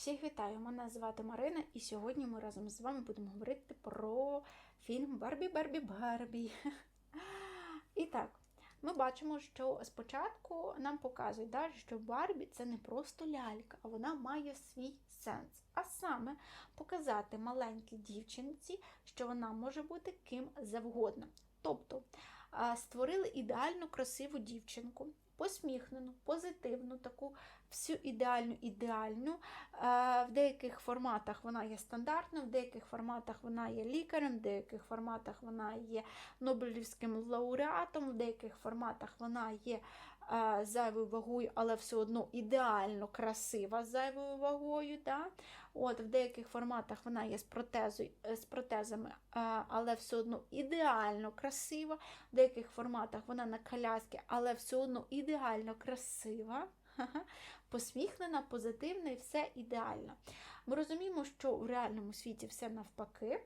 Всіх вітаю! Мене звати Марина, і сьогодні ми разом з вами будемо говорити про фільм Барбі Барбі Барбі. І так, ми бачимо, що спочатку нам показують, да, що Барбі це не просто лялька, а вона має свій сенс. А саме показати маленькій дівчинці, що вона може бути ким завгодно. Тобто створили ідеально красиву дівчинку, посміхнену, позитивну, таку всю ідеальну, ідеальну. Е, В деяких форматах вона є стандартною, в деяких форматах вона є лікарем, в деяких форматах вона є Нобелівським лауреатом, в деяких форматах вона є зайвою вагою, але все одно ідеально красива з зайвою вагою. Да? От, В деяких форматах вона є з, протезою, е, з протезами, але все одно ідеально красива. В деяких форматах вона на коляскі, але все одно ідеально красива. Посміхнена, позитивна і все ідеально. Ми розуміємо, що в реальному світі все навпаки.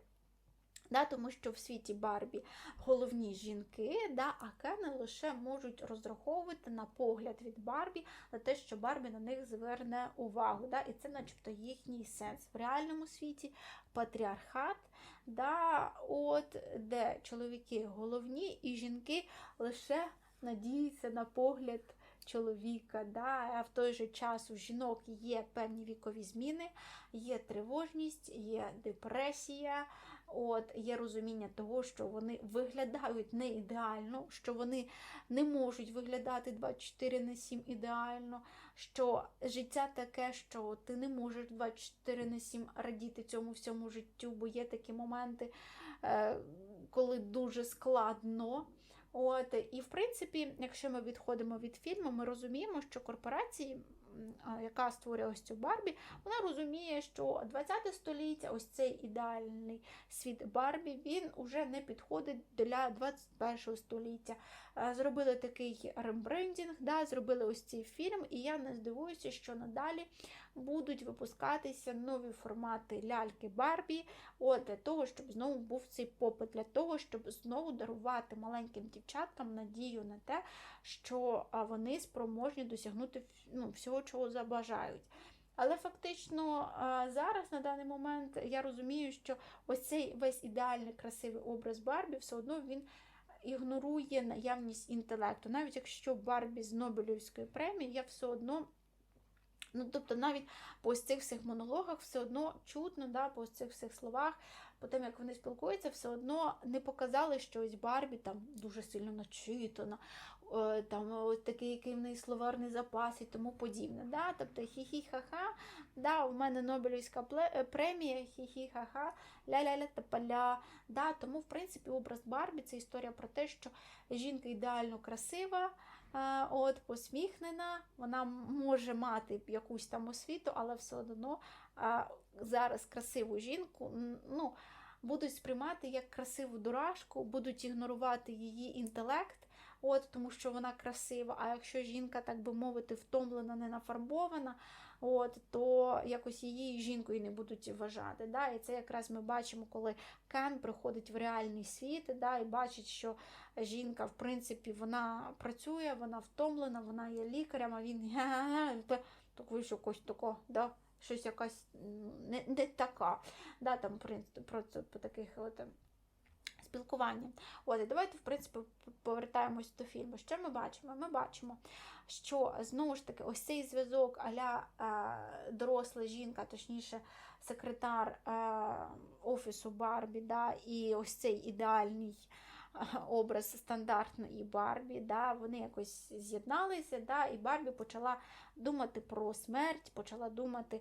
Да, тому що в світі Барбі головні жінки, да, а Кени лише можуть розраховувати на погляд від Барбі на те, що Барбі на них зверне увагу. Да, І це начебто їхній сенс. В реальному світі патріархат, да, от, де чоловіки головні і жінки лише надіються на погляд чоловіка. Да? А в той же час у жінок є певні вікові зміни, є тривожність, є депресія, от, є розуміння того, що вони виглядають не ідеально, що вони не можуть виглядати 24 на 7 ідеально, що життя таке, що ти не можеш 24 на 7 радіти цьому всьому життю, бо є такі моменти, е, коли дуже складно. От, І, в принципі, якщо ми відходимо від фільму, ми розуміємо, що корпорації, яка створює ось цю Барбі, вона розуміє, що 20 століття, ось цей ідеальний світ Барбі, він уже не підходить для 21 століття. Зробили такий рембрендінг, да, зробили ось цей фільм, і я не здивуюся, що надалі будуть випускатися нові формати ляльки Барбі, от, для того, щоб знову був цей попит, для того, щоб знову дарувати маленьким дівчаткам надію на те, що вони спроможні досягнути ну, всього, чого забажають. Але фактично зараз, на даний момент, я розумію, що ось цей весь ідеальний красивий образ Барбі все одно він ігнорує наявність інтелекту. Навіть якщо Барбі з Нобелівської премії, я все одно. Ну, Тобто навіть по ось цих всіх монологах все одно чутно, да, по цих всіх словах, по тим, як вони спілкуються, все одно не показали, що ось Барбі там дуже сильно начитана, там ось такий, який в неї словарний запас і тому подібне. Да? Тобто хі-хі-ха-ха, да, у мене Нобелівська премія, хі-хі-ха-ха, ля-ля-ля та Да? Тому, в принципі, образ Барбі це історія про те, що жінка ідеально красива от, посміхнена, вона може мати якусь там освіту, але все одно зараз красиву жінку ну, будуть сприймати як красиву дурашку, будуть ігнорувати її інтелект, от, тому що вона красива. А якщо жінка, так би мовити, втомлена, не нафарбована, от, то якось її жінкою не будуть вважати. Да? І це якраз ми бачимо, коли Кен приходить в реальний світ да, і бачить, що жінка, в принципі, вона працює, вона втомлена, вона є лікарем, а він так вийшов якось тако, да? щось якась не, не така. Да, там, про, по таких от, спілкування. От, і давайте, в принципі, повертаємось до фільму. Що ми бачимо? Ми бачимо, що знову ж таки ось цей зв'язок аля е, доросла жінка, точніше, секретар е, офісу Барбі, да, і ось цей ідеальний. Образ стандартної Барбі, да, вони якось з'єдналися, да, і Барбі почала думати про смерть, почала думати,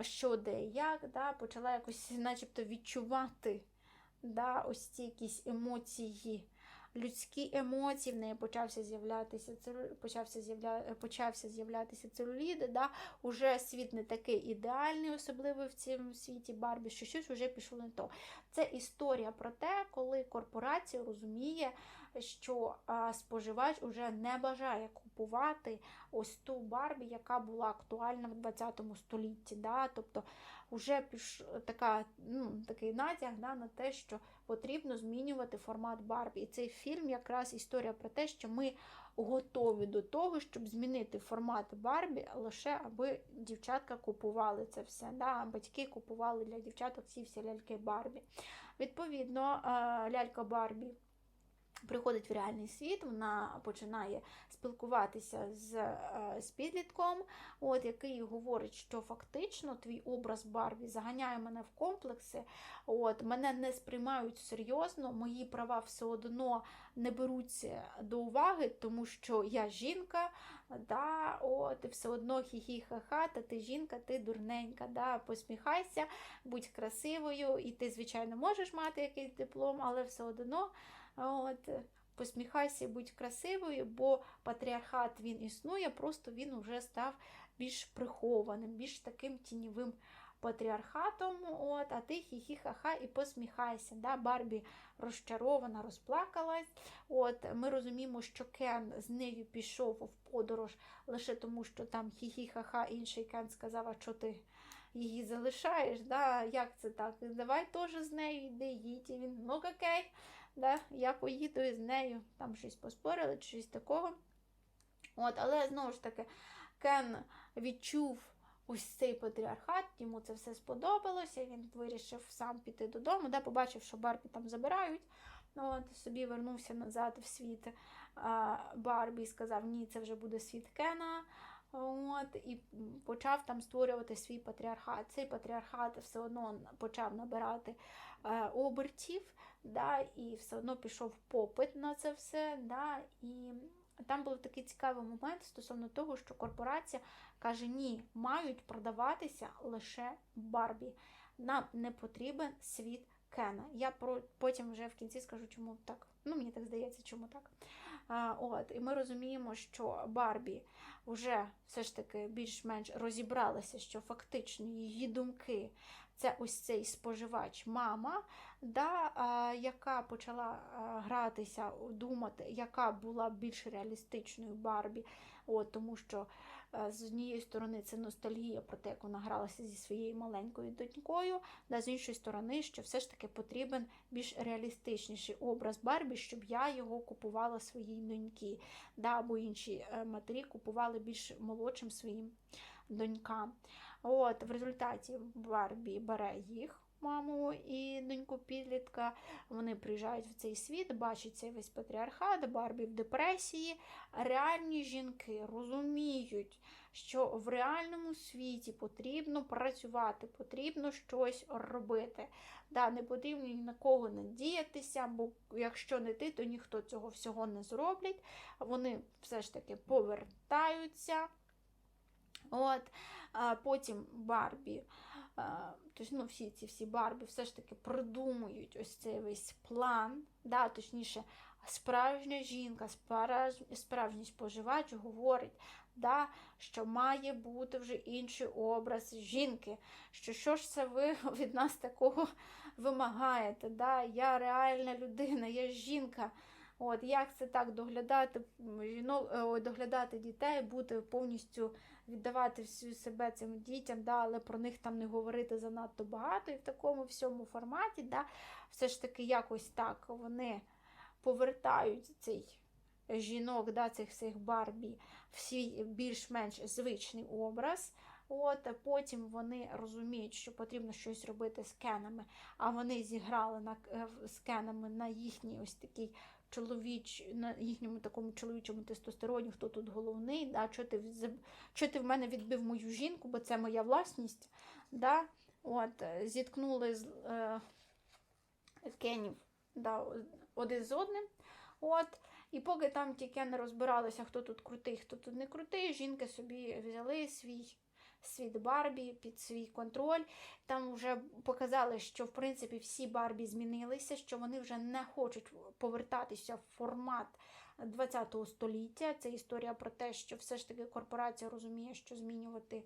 що де як, да, почала якось начебто відчувати да, ось ці якісь емоції, людські емоції, в неї почався з'являтися почався з'явля, почався з'являтися целюліди, да, уже світ не такий ідеальний, особливо в цьому світі Барбі, що щось вже пішло не то. Це історія про те, коли корпорація розуміє, що споживач уже не бажає купувати ось ту Барбі, яка була актуальна в 20 столітті. Да? Тобто вже піш така, ну, такий натяг да, на те, що потрібно змінювати формат Барбі. І цей фільм якраз історія про те, що ми готові до того, щоб змінити формат Барбі, лише аби дівчатка купували це все. Да? Батьки купували для дівчаток ці всі ляльки Барбі. Відповідно, е, лялька Барбі. Приходить в реальний світ, вона починає спілкуватися з, е, з підлітком, от, який говорить, що фактично твій образ Барбі заганяє мене в комплекси, от, мене не сприймають серйозно, мої права все одно не беруться до уваги, тому що я жінка, да, о, ти все одно хі-хі-ха-ха, та ти жінка, ти дурненька, да, посміхайся, будь красивою, і ти, звичайно, можеш мати якийсь диплом, але все одно. От, Посміхайся, будь красивою, бо патріархат він існує, просто він вже став більш прихованим, більш таким тіньовим патріархатом. От, А ти хі-хі-ха-ха і посміхайся. Да? Барбі розчарована, розплакалась. От, Ми розуміємо, що Кен з нею пішов в подорож лише тому, що там хі-хі-ха-ха, інший Кен сказав, а що ти її залишаєш? Да? Як це так? Давай теж з нею йди, їдь. І він, ну окей да, я поїду із нею, там щось поспорили, щось такого. От, Але знову ж таки, Кен відчув ось цей патріархат, йому це все сподобалося, він вирішив сам піти додому, да, побачив, що Барбі там забирають. От, Собі вернувся назад в світ а, Барбі і сказав, ні, це вже буде світ Кена. От, І почав там створювати свій патріархат. Цей патріархат все одно почав набирати е, обертів да, і все одно пішов попит на це все. Да, І там був такий цікавий момент стосовно того, що корпорація каже, ні, мають продаватися лише Барбі. Нам не потрібен світ Кена. Я про, потім вже в кінці скажу, чому так. Ну, мені так здається, чому так. От, І ми розуміємо, що Барбі вже все ж таки більш-менш розібралася, що фактично її думки це ось цей споживач, мама, да, яка почала гратися, думати, яка була більш реалістичною Барбі. От, Тому що з однієї сторони це ностальгія про те, як вона гралася зі своєю маленькою донькою, да, з іншої сторони, що все ж таки потрібен більш реалістичніший образ Барбі, щоб я його купувала своїй доньки, да, або інші е, матері купували більш молодшим своїм донькам. От, В результаті Барбі бере їх, маму і доньку підлітка. Вони приїжджають в цей світ, бачать цей весь патріархат, Барбі в депресії. Реальні жінки розуміють, що в реальному світі потрібно працювати, потрібно щось робити. Да, Не потрібно ні на кого надіятися, бо якщо не ти, то ніхто цього всього не зроблять. Вони все ж таки повертаються. От, Потім Барбі, тобто, ну, всі ці всі Барбі все ж таки придумують ось цей весь план, да, точніше, справжня жінка, справжній споживач говорить, да, що має бути вже інший образ жінки. Що що ж це ви від нас такого вимагаєте? Да? Я реальна людина, я жінка. От, Як це так доглядати жінок, доглядати дітей, бути повністю віддавати всю себе цим дітям, да, але про них там не говорити занадто багато. І в такому всьому форматі, да, все ж таки якось так вони повертають цей жінок, да, цих всіх Барбі, в свій більш-менш звичний образ. От, Потім вони розуміють, що потрібно щось робити з кенами, а вони зіграли на, з кенами на їхній ось такий чоловіч, на їхньому такому чоловічому тестостероні, хто тут головний, да, що ти що ти в мене відбив мою жінку, бо це моя власність. Да, от, Зіткнули з е, кенів да, один з одним. От, І поки там ті кени розбиралися, хто тут крутий, хто тут не крутий, жінки собі взяли свій світ Барбі під свій контроль. Там вже показали, що в принципі всі Барбі змінилися, що вони вже не хочуть повертатися в формат 20 століття. Це історія про те, що все ж таки корпорація розуміє, що змінювати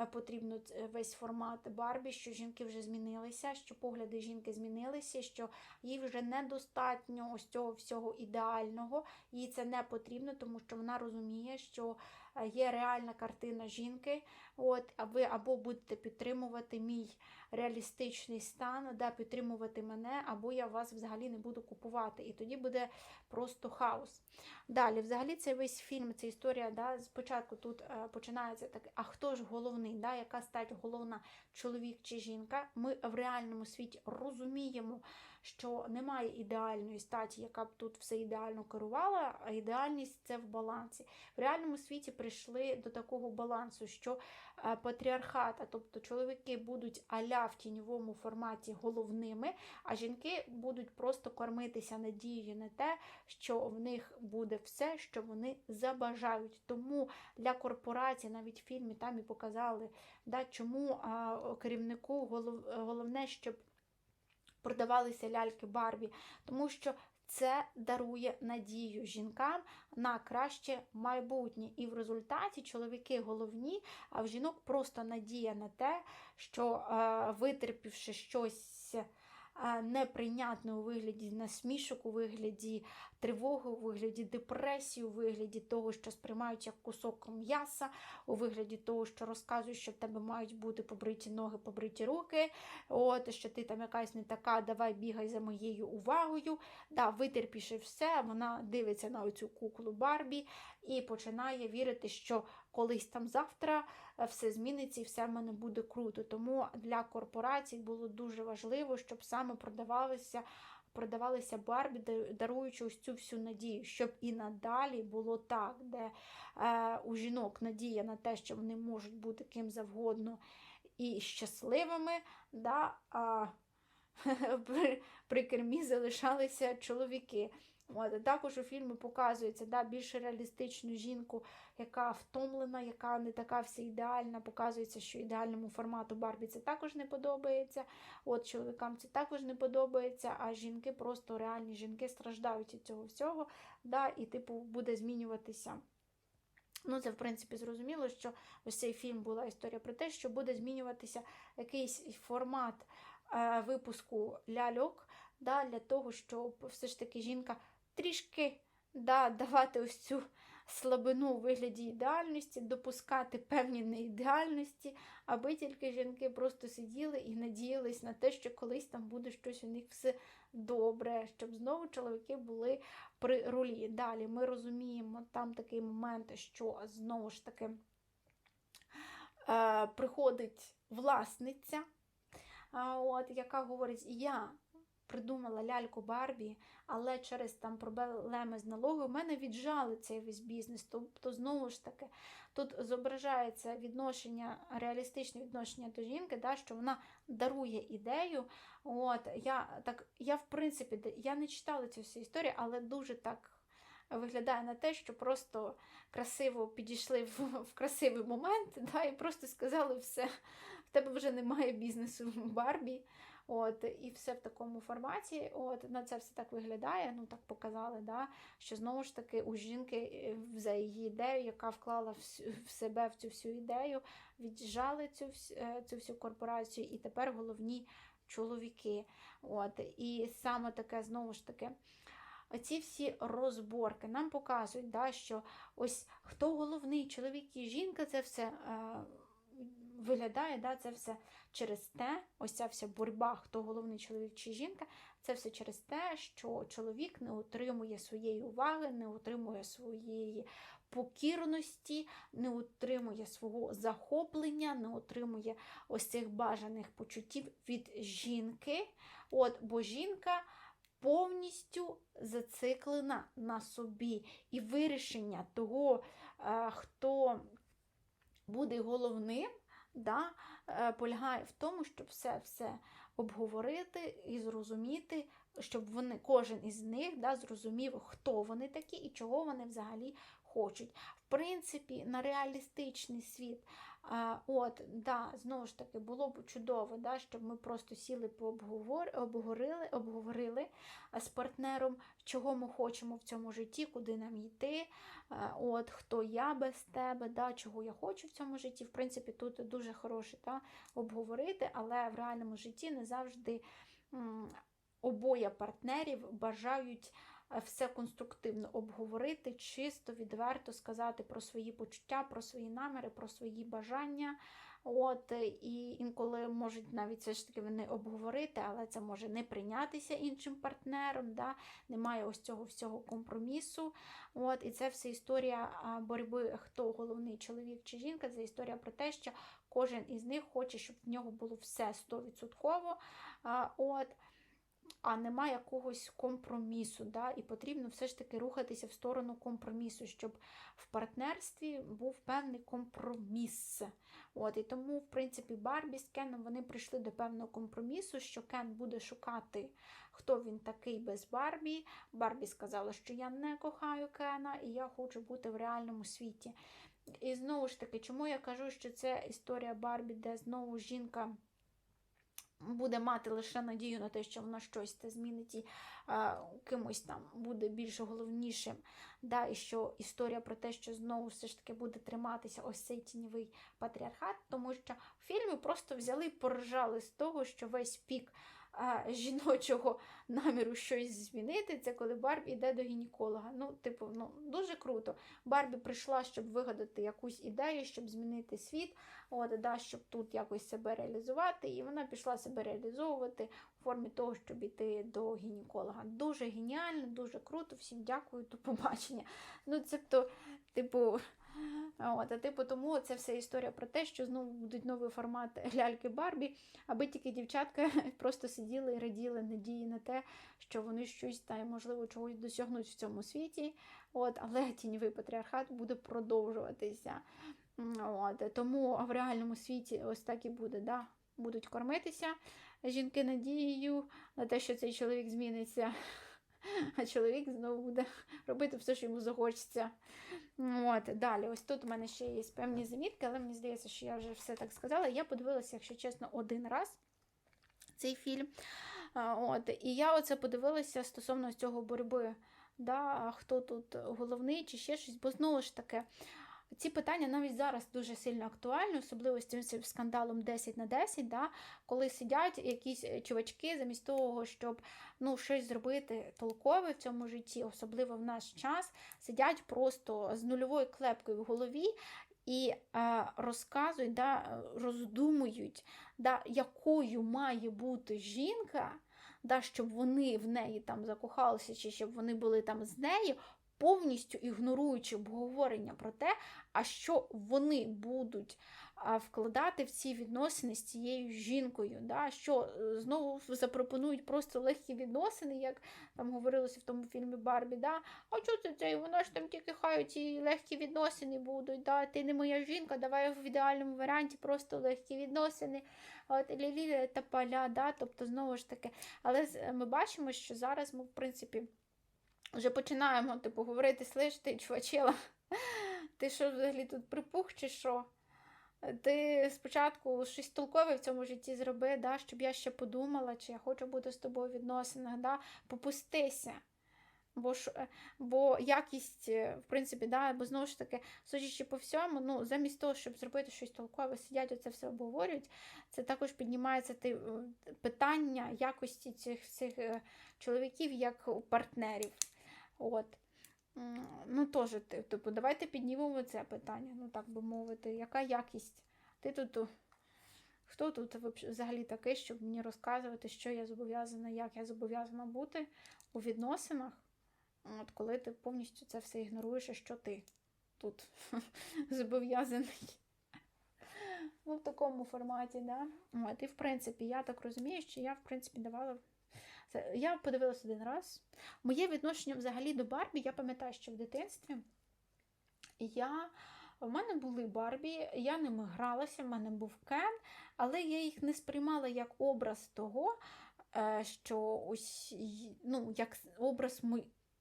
е, потрібно весь формат Барбі, що жінки вже змінилися, що погляди жінки змінилися, що їй вже недостатньо ось цього всього ідеального, їй це не потрібно, тому що вона розуміє, що е, є реальна картина жінки. От, а ви або будете підтримувати мій реалістичний стан, да, підтримувати мене, або я вас взагалі не буду купувати. І тоді буде просто хаос. Далі, взагалі, цей весь фільм, ця історія, да, спочатку тут е, починається так, а хто ж головний, да, яка стать головна, чоловік чи жінка? Ми в реальному світі розуміємо, що немає ідеальної статі, яка б тут все ідеально керувала, а ідеальність це в балансі. В реальному світі прийшли до такого балансу, що е, патріархата, тобто чоловіки будуть аля в тіньовому форматі головними, а жінки будуть просто кормитися надією на те, що в них буде все, що вони забажають. Тому для корпорацій навіть в фільмі там і показали, да, чому а, керівнику голов, головне, щоб продавалися ляльки Барбі, тому що це дарує надію жінкам на краще майбутнє. І в результаті чоловіки головні, а в жінок просто надія на те, що е, витерпівши щось неприйнятне у вигляді насмішок, у вигляді тривоги, у вигляді депресії, у вигляді того, що сприймають як кусок м'яса, у вигляді того, що розказують, що в тебе мають бути побриті ноги, побриті руки, от, що ти там якась не така, давай бігай за моєю увагою. Да, витерпівши все, вона дивиться на оцю куклу Барбі і починає вірити, що колись там завтра е, все зміниться і все в мене буде круто. Тому для корпорацій було дуже важливо, щоб саме продавалися. Продавалися Барбі, даруючи ось цю всю надію, щоб і надалі було так, де е, у жінок надія на те, що вони можуть бути ким завгодно і щасливими, да, а при, при кермі залишалися чоловіки. От, також у фільмі показується да, більш реалістичну жінку, яка втомлена, яка не така вся ідеальна. Показується, що ідеальному формату Барбі це також не подобається. От чоловікам це також не подобається, а жінки просто реальні жінки страждають від цього всього, да, і типу буде змінюватися. Ну, це, в принципі, зрозуміло, що ось цей фільм була історія про те, що буде змінюватися якийсь формат е, випуску ляльок, да, для того, щоб все ж таки жінка трішки да, давати ось цю слабину у вигляді ідеальності, допускати певні неідеальності, аби тільки жінки просто сиділи і надіялись на те, що колись там буде щось у них все добре, щоб знову чоловіки були при рулі. Далі ми розуміємо там такий момент, що знову ж таки е, приходить власниця, от, яка говорить: Я придумала ляльку Барбі, але через там проблеми з налогою в мене віджали цей весь бізнес. Тобто, знову ж таки, тут зображається відношення, реалістичне відношення до жінки, да, що вона дарує ідею. От, я, так, я, в принципі, я не читала цю всю історію, але дуже так виглядає на те, що просто красиво підійшли в, в красивий момент, да, і просто сказали все, в тебе вже немає бізнесу в Барбі. От, і все в такому форматі. От, на це все так виглядає. Ну так показали, да, що знову ж таки у жінки е, за її ідею, яка вклала в себе в цю всю ідею, віджали цю, е, цю всю корпорацію, і тепер головні чоловіки. От, і саме таке знову ж таки. Оці всі розборки нам показують, да, що ось хто головний чоловік і жінка, це все е, виглядає, да, це все через те, ось ця вся боротьба, хто головний чоловік чи жінка, це все через те, що чоловік не отримує своєї уваги, не отримує своєї покірності, не отримує свого захоплення, не отримує ось цих бажаних почуттів від жінки. От, бо жінка повністю зациклена на собі. І вирішення того, е, хто буде головним, да, е, полягає в тому, щоб все все обговорити і зрозуміти, щоб вони, кожен із них да, зрозумів, хто вони такі і чого вони взагалі хочуть. В принципі, на реалістичний світ От, да, знову ж таки, було б чудово, да, щоб ми просто сіли пообговор... обговорили, обговорили з партнером, чого ми хочемо в цьому житті, куди нам йти, от, хто я без тебе, да, чого я хочу в цьому житті. В принципі, тут дуже хороше да, обговорити, але в реальному житті не завжди обоє партнерів бажають все конструктивно обговорити, чисто, відверто сказати про свої почуття, про свої наміри, про свої бажання. От, І інколи можуть навіть все ж таки вони обговорити, але це може не прийнятися іншим партнером. да? Немає ось цього всього компромісу. От, І це все історія боротьби, хто головний чоловік чи жінка. Це історія про те, що кожен із них хоче, щоб в нього було все 100%. От, а нема якогось компромісу. Да? І потрібно все ж таки рухатися в сторону компромісу, щоб в партнерстві був певний компроміс. От, І тому, в принципі, Барбі з Кеном вони прийшли до певного компромісу, що Кен буде шукати, хто він такий без Барбі. Барбі сказала, що я не кохаю Кена і я хочу бути в реальному світі. І знову ж таки, чому я кажу, що це історія Барбі, де знову жінка буде мати лише надію на те, що вона щось це змінить і а, кимось там буде більш головнішим. Да, І що історія про те, що знову все ж таки буде триматися ось цей тіньовий патріархат, тому що в фільмі просто взяли і поржали з того, що весь пік жіночого наміру щось змінити, це коли Барбі йде до гінеколога. Ну, типу, ну дуже круто. Барбі прийшла, щоб вигадати якусь ідею, щоб змінити світ, от, да, щоб тут якось себе реалізувати. І вона пішла себе реалізовувати у формі того, щоб йти до гінеколога. Дуже геніально, дуже круто. Всім дякую, до побачення. Ну, це то, типу. От, а типу, тому це вся історія про те, що знову будуть новий формат ляльки Барбі, аби тільки дівчатка просто сиділи і раділи надії на те, що вони щось та можливо чогось досягнуть в цьому світі. От, Але тіньовий патріархат буде продовжуватися. От, Тому в реальному світі ось так і буде. Да? Будуть кормитися жінки надією на те, що цей чоловік зміниться. А чоловік знову буде робити все, що йому захочеться. От, Далі, ось тут у мене ще є певні замітки, але мені здається, що я вже все так сказала. Я подивилася, якщо чесно, один раз цей фільм. От, І я оце подивилася стосовно цього боротьби. Да, Хто тут головний чи ще щось, бо знову ж таки. Ці питання навіть зараз дуже сильно актуальні, особливо з цим скандалом 10 на 10, да, коли сидять якісь чувачки, замість того, щоб ну, щось зробити толкове в цьому житті, особливо в наш час, сидять просто з нульовою клепкою в голові. І е, розказують, да, роздумують, да, якою має бути жінка, да, щоб вони в неї там закохалися, чи щоб вони були там з нею, повністю ігноруючи обговорення про те, а що вони будуть вкладати в ці відносини з цією жінкою. Да? Що е, знову запропонують просто легкі відносини, як там говорилося в тому фільмі Барбі. Да? А що це це? Вона ж там тільки хай ці легкі відносини будуть. Да? Ти не моя жінка, давай в ідеальному варіанті просто легкі відносини. От Лілі та поля, да? тобто знову ж таки. Але ми бачимо, що зараз ми, в принципі, вже починаємо типу, говорити, слиш ти, чувачела, ти що взагалі тут припух чи що? Ти спочатку щось толкове в цьому житті зроби, да, щоб я ще подумала, чи я хочу бути з тобою в відносинах, да, попустися. Бо ж, бо якість, е, в принципі, да, бо знову ж таки, судячи по всьому, ну, замість того, щоб зробити щось толкове, сидять, оце все обговорюють, це також піднімається ти, питання якості цих е, чоловіків як партнерів. От. Ну, теж, типу, давайте піднімемо це питання, ну так би мовити, яка якість? Ти тут, хто тут взагалі такий, щоб мені розказувати, що я зобов'язана, як я зобов'язана бути у відносинах, от коли ти повністю це все ігноруєш, і що ти тут зобов'язаний. Ну, в такому форматі, да. От, І, в принципі, я так розумію, що я, в принципі, давала це я подивилася один раз. Моє відношення взагалі до Барбі, я пам'ятаю, що в дитинстві я. У мене були Барбі, я ними гралася, в мене був Кен, але я їх не сприймала як образ того, е, що ось, ну, як образ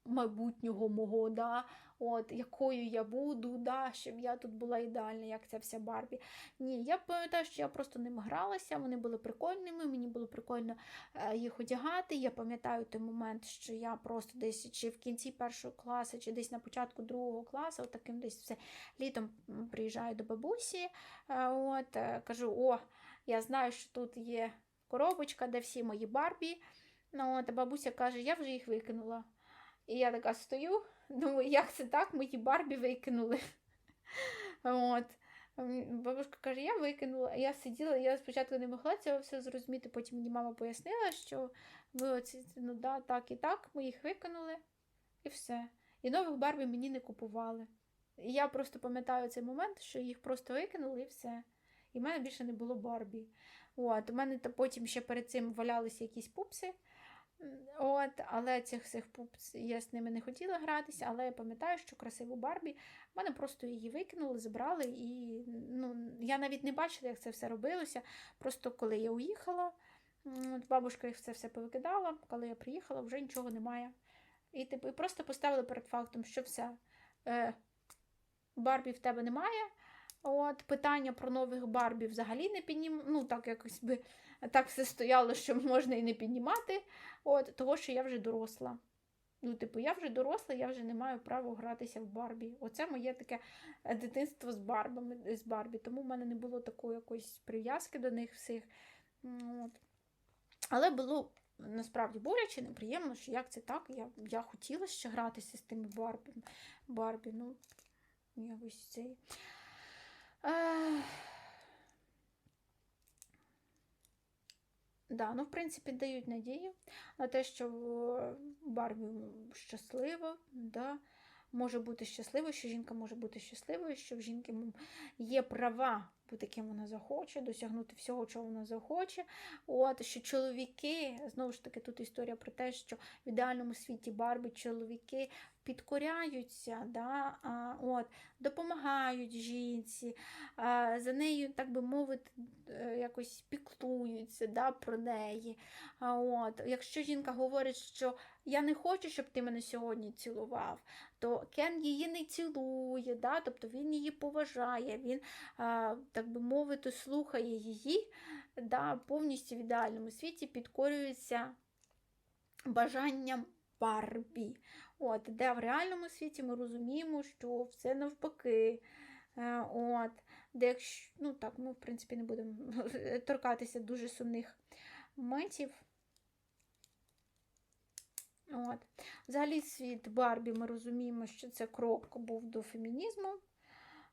майбутнього мого, да, от, якою я буду, да, щоб я тут була ідеальна, як ця вся Барбі. Ні, я пам'ятаю, що я просто ними гралася, вони були прикольними, мені було прикольно е, їх одягати. Я пам'ятаю той момент, що я просто десь чи в кінці першого класу, чи десь на початку другого класу, таким десь все літом приїжджаю до бабусі. е, От, е, кажу: о, я знаю, що тут є коробочка, де всі мої Барбі. Ну, от, бабуся каже, я вже їх викинула. І я така стою, думаю, як це так, мої Барбі викинули. От. Бабушка каже, я викинула. Я сиділа, я спочатку не могла цього все зрозуміти, потім мені мама пояснила, що ми оці, ну да, так і так, ми їх викинули, і все. І нових Барбі мені не купували. І я просто пам'ятаю цей момент, що їх просто викинули і все. І в мене більше не було Барбі. От, у мене потім ще перед цим валялися якісь пупси. От, але цих всіх пупс я з ними не хотіла гратися, але я пам'ятаю, що красиву Барбі. В мене просто її викинули, забрали, і ну, я навіть не бачила, як це все робилося. Просто коли я уїхала, от бабушка їх це все повикидала. Коли я приїхала, вже нічого немає. І типу, і просто поставили перед фактом, що все. Е, Барбі в тебе немає. От, питання про нових Барбі взагалі не піднім... Ну, так якось би так все стояло, що можна і не піднімати. От, того, що я вже доросла. Ну, типу, я вже доросла, я вже не маю права гратися в Барбі. Оце моє таке е, дитинство з Барбами, з Барбі. Тому в мене не було такої якоїсь прив'язки до них всіх. От. Але було насправді боляче, неприємно, що як це так. Я, я хотіла ще гратися з тими Барбі. Барбі. Ну, якось цей. Ех. Да, ну, в принципі, дають надію на те, що Барбі щаслива, да, може бути щаслива, що жінка може бути щасливою, що в жінки є права бути ким вона захоче, досягнути всього, чого вона захоче. От, що чоловіки, знову ж таки, тут історія про те, що в ідеальному світі Барбі чоловіки підкоряються, да, от, допомагають жінці, за нею, так би мовити, е, якось піклуються да, про неї. От, якщо жінка говорить, що я не хочу, щоб ти мене сьогодні цілував, то Кен її не цілує, да, тобто він її поважає, він, так би мовити, слухає її, да, повністю в ідеальному світі підкорюється бажанням Барбі. От, де в реальному світі ми розуміємо, що все навпаки. Е, От, де якщо, ну так, ми в принципі не будемо торкатися дуже сумних моментів. От. Взагалі, світ Барбі ми розуміємо, що це крок був до фемінізму,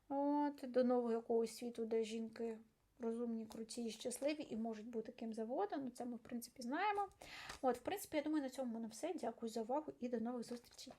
от, до нового якогось світу, де жінки розумні, круті і щасливі і можуть бути ким завгодно. Ну, це ми, в принципі, знаємо. От, в принципі, я думаю, на цьому на все. Дякую за увагу і до нових зустрічей.